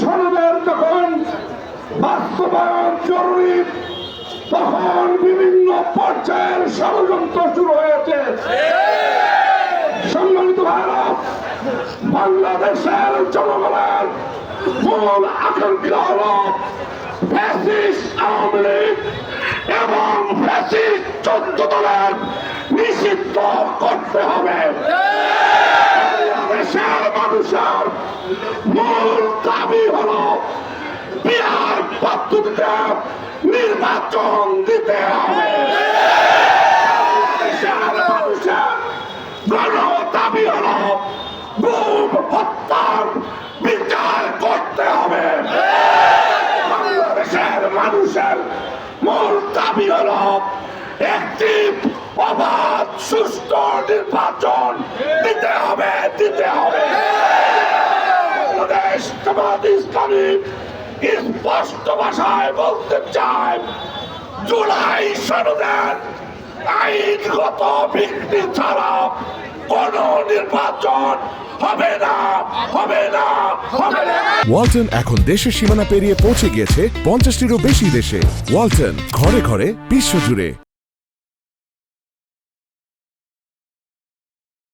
সনদের যখন বাস্তবায়ন জরুরি, তখন বিভিন্ন পর্যায়ের ষড়যন্ত্র হয়েছে। সম্মানিত বাংলাদেশের জনগণের মূল আকাঙ্ক্ষা হল ফ্যাসিস্ট আওয়ামী লীগ এবং ফ্যাসিস্ট চোদ্দ দলের নিষিদ্ধ করতে হবে। মানুষের মূল দাবি হল বিহার পদ্ধতিতে নির্বাচন দিতে হবে। মানুষের গণ দাবি হল গুম হত্যার বিচার মূল দাবি হল একটি অবাধ সুষ্ঠু নির্বাচন দিতে হবে দিতে হবে। বাংলাদেশ জামাত ইসলামী স্পষ্ট ভাষায় বলতে চায়, জুলাই সনদের আইনগত ভিত্তি ছাড়া ওয়ালটন এখন দেশের সীমানা পেরিয়ে পৌঁছে গিয়েছে পঞ্চাশটিরও বেশি দেশে। ওয়ালটন ঘরে ঘরে বিশ্বজুড়ে।